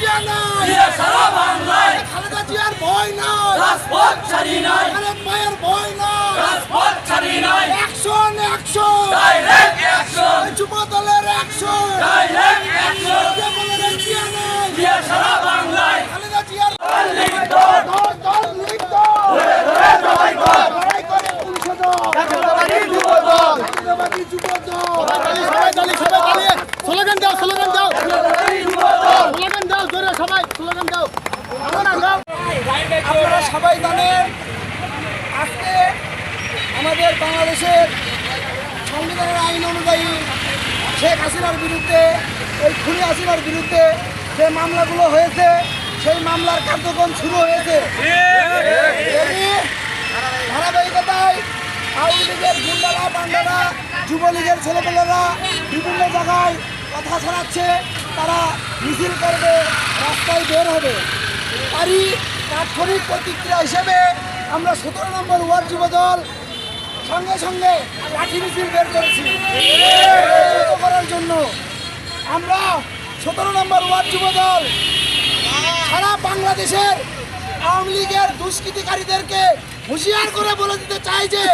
জিয়া নাই। জিয়া সারা বাংলায়। খালেদা জিয়ার ভয় নাই। রাজপথ ছাড়ি নাই। খালেদ ভাইয়ের ভয় নাই। রাজপথ ছাড়ি নাই। অ্যাকশন অ্যাকশন ডাইরেক্ট অ্যাকশন যুব দলের অ্যাকশন ডাইরেক্ট অ্যাকশন জিয়া বলেন জিয়া নাই। জিয়া সারা বাংলায়। খালেদা জিয়ার লিখ দল দল দল লিখ ধরে ধরে সবাই কর। লড়াই করে পুলিশ দল জাতীয়তাবাদী যুব দল। জাতীয়তাবাদী যুব দল। সবাই দাঁড়িয়ে সবাই দাঁড়িয়ে স্লোগান দাও স্লোগান দাও। সবাই স্লোগান দাও। আপনারা সবাই জানেন, আজকে আমাদের বাংলাদেশের সংবিধানের আইন অনুযায়ী শেখ হাসিনার বিরুদ্ধে, এই খুনি হাসিনার বিরুদ্ধে যে মামলাগুলো হয়েছে, সেই মামলার কার্যক্রম শুরু হয়েছে। ধারাবাহিকতায় আওয়ামী লীগের গুন্ডারা বান্ডারা যুবলীগের ছেলেপেলেরা বিভিন্ন জায়গায় কথা ছড়াচ্ছে। তারা মিছিল করবে, রাস্তায় বের হবে। তারই তাৎক্ষণিক প্রতিক্রিয়া হিসেবে আমরা সতেরো নম্বর ওয়ার্ড যুব দল সঙ্গে সঙ্গে লাঠি মিছিল বের করেছি। করার জন্য আমরা সতেরো নম্বর ওয়ার্ড যুব দল সারা বাংলাদেশের আওয়ামী লীগের দুষ্কৃতিকারীদেরকে হুঁশিয়ার করে বলে দিতে চাই যে,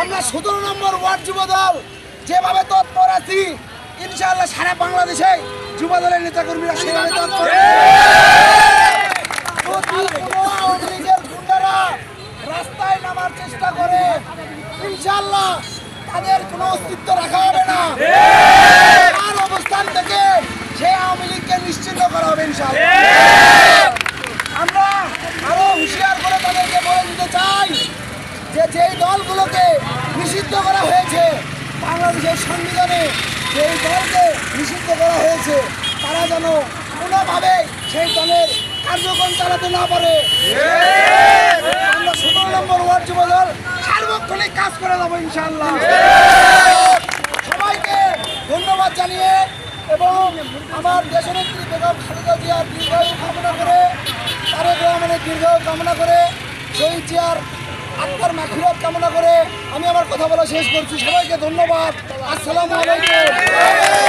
আমরা সতেরো নম্বর ওয়ার্ড যুব দল যেভাবে তৎপর আছি ইনশাআল্লাহ সারা বাংলাদেশে যুব দলের নেতাকর্মীরা সেভাবে তৎপর রাস্তায় নামার চেষ্টা করে। ইনশাআল্লাহ তাদের কোনো অস্তিত্ব রাখা হবে না। তার অবস্থান থেকে সেই আওয়ামী লীগকে নিশ্চিত করা হবে ইনশাআল্লাহ। আমরা আরও হুঁশিয়ার করে তাদেরকে বলে দিতে চাই যে যেই দলগুলোকে নিষিদ্ধ করা হয়েছে বাংলাদেশের সংবিধানে যেই দলকে নিষিদ্ধ করা হয়েছে, তারা যেন কোনোভাবে সেই দলের কার্যক্রম চালাতে না পারে। আমরা সতেরো নম্বর ওয়ার্ড যুব দল সার্বক্ষণিক কাজ করে যাব ইনশাল্লাহ সবাইকে ধন্যবাদ জানিয়ে এবং আমার দেশনেত্রী বেগম খালেদা জিয়ার দীর্ঘায়ু কামনা করে, তারেক রহমানের দীর্ঘায়ু কামনা করে সেই জিয়ার আত্মার মাখিরত কামনা করে আমি আমার কথা বলা শেষ করছি। সবাইকে ধন্যবাদ। আসসালামু আলাইকুম।